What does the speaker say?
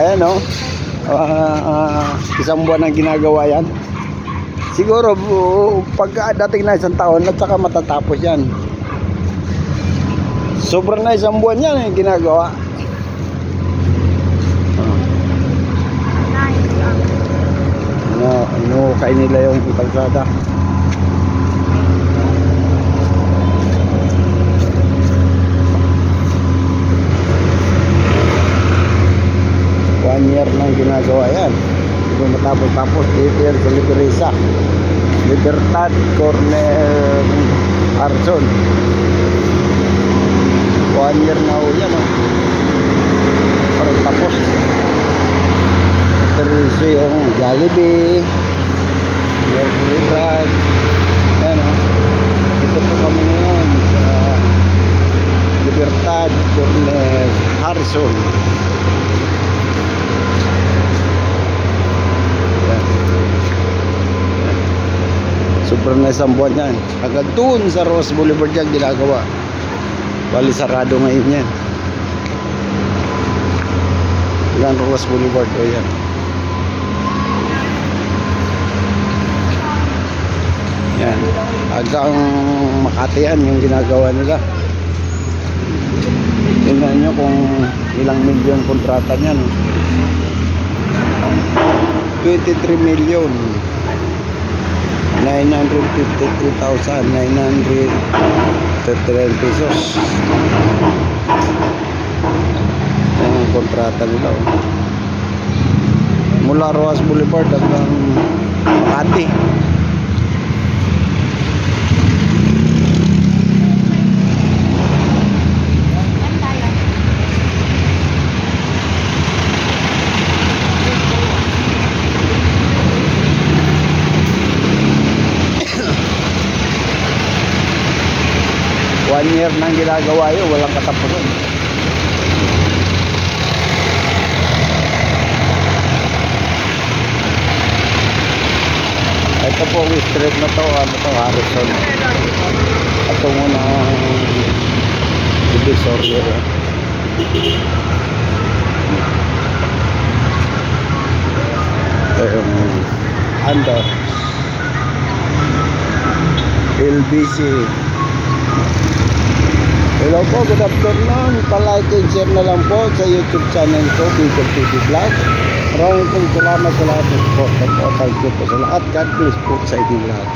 Ayan o. Ah, isang buwan ang ginagawa yan. Siguro bu- pag dating na isang taon at saka matatapos yan. Sobrang na isang buwan yan yung ginagawa. Ano, inuukay nila yung kalsada. Year nang ginagawa yan. Hindi matapos-tapos dito yan sa Liberisa. Libertad Corner Arson. One year na ho. Oh. Parang tapos. Terus yung Jollibee. Libertad. Yan oh. Dito po kami ngayon sa Libertad Corner Harrison. Sobrang na isang buwan yan. Agad doon sa Rose Boulevard yan ginagawa. Bali sarado ngayon yan. Yan Rose Boulevard o yan. Yan. Hanggang Makati yan yung ginagawa nila. Tingnan nyo kung ilang milyon kontrata niyan. 23 million 953,939 pesos yan ang kontrata nila oh. mula Roas Boulevard hanggang Makati one year nang ginagawa yun walang katapusan ito po ang street na to ano to Harrison. Ito muna ang divisory ito yung under. LBC Hello po, good afternoon. Palike and share na lang po sa YouTube channel ko, Bigger TV Vlog. Maraming pong salamat sa lahat ng support. Thank you po sa lahat. God bless po sa inyong lahat.